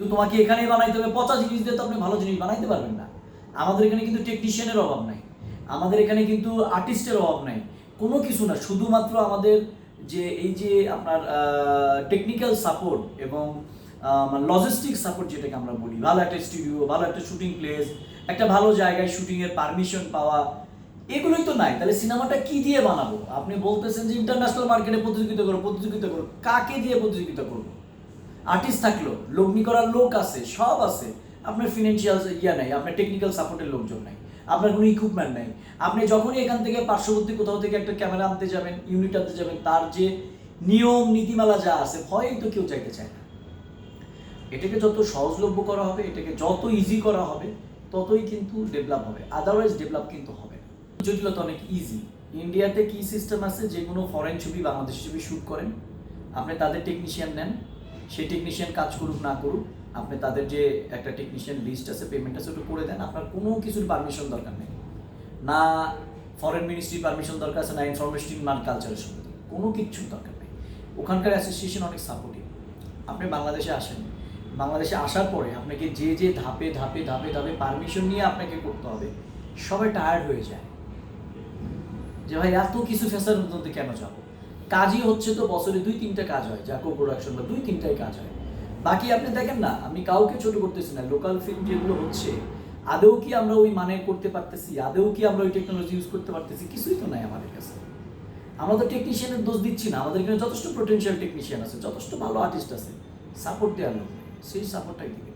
কিন্তু তোমাকে এখানেই বানাইতে হবে। পচা জিনিস দিয়ে তো আপনি ভালো জিনিস বানাইতে পারবেন না। আমাদের এখানে কিন্তু টেকনিশিয়ানের অভাব নাই। আমাদের এখানে কিন্তু আর্টিস্টের অভাব নাই। কোনো কিছু না, শুধুমাত্র আমাদের যে এই যে আপনার টেকনিক্যাল সাপোর্ট এবং লজিস্টিক সাপোর্ট যেটাকে আমরা বলি। ভালো একটা স্টুডিও ভালো একটা শুটিং প্লেস একটা ভালো জায়গায় শুটিংয়ের পারমিশন পাওয়া, এগুলোই তো নাই। তাহলে সিনেমাটা কি দিয়ে বানাবো? আপনি বলতেছেন যে ইন্টারন্যাশনাল মার্কেটে প্রতিযোগিতা করো প্রতিযোগিতা করো। কাকে দিয়ে প্রতিযোগিতা করব? আর্টিস্ট থাকল, লগ্নি করার লোক আছে, সব আছে। আপনার ফিনান্সিয়াল ইয়া নাই, আপনার টেকনিক্যাল সাপোর্টের লোকজন নাই, আপনার কোনো ইকুইপমেন্ট নাই। আপনি যখনই এখান থেকে পার্শ্ববর্তী কোথাও থেকে একটা ক্যামেরা আনতে যাবেন ইউনিট আনতে যাবেন, তার যে নিয়ম, নীতিমালা যা আছে, ভয়েই তো কেউ চাইতে চায় না। এটাকে যত সহজলভ্য করা হবে, এটাকে যত ইজি করা হবে, ততই কিন্তু ডেভেলপ হবে। আদারওয়াইজ ডেভেলপ কিন্তু হবে। জটিলতা অনেক ইজি ইন্ডিয়াতে কি সিস্টেম আছে? যে কোনো ফরেন ছবি, বাংলাদেশি ছবি শ্যুট করেন। আপনি তাদের টেকনিশিয়ান নেন। সেই টেকনিশিয়ান কাজ করুক, না করুক, আপনি তাদের যে একটা টেকনিশিয়ান লিস্ট আছে পেমেন্ট আছে, ওটা করে দেন। আপনার কোনো কিছুর পারমিশন দরকার নেই। না ফরেন মিনিস্ট্রি পারমিশন দরকার আছে, না ইনফরমেশন মান কালচারের সঙ্গে। কোনো কিচ্ছুর দরকার নেই। ওখানকার অ্যাসোসিয়েশন অনেক সাপোর্টিভ আপনি বাংলাদেশে আসেন। বাংলাদেশে আসার পরে আপনাকে যে যে ধাপে ধাপে ধাপে ধাপে পারমিশন নিয়ে আপনাকে করতে হবে, সবাই টায়ার্ড হয়ে যায়। যে ভাই, এত কিছু ফেসার মধ্যে কেন যাব? কাজই হচ্ছে তো বছরে দুই তিনটা কাজ হয়, যা কো প্রোডাকশন বা দুই তিনটাই কাজ হয় বাকি আপনি দেখেন না আমি কাউকে ছোট করতেছি না লোকাল ফিল্ম যেগুলো হচ্ছে, আদৌ কি আমরা ওই মানে করতে পারতেছি, আদৌ কি আমরা ওই টেকনোলজি ইউজ করতে পারতেছি, কিছুই তো নাই আমাদের কাছে আমরা তো টেকনিশিয়ানের দোষ দিচ্ছি না, আমাদের এখানে যথেষ্ট পোটেনশিয়াল টেকনিশিয়ান আছে, যথেষ্ট ভালো আর্টিস্ট আছে সাপোর্ট দেওয়ার লোক। সেই সাপোর্টটাই দিবে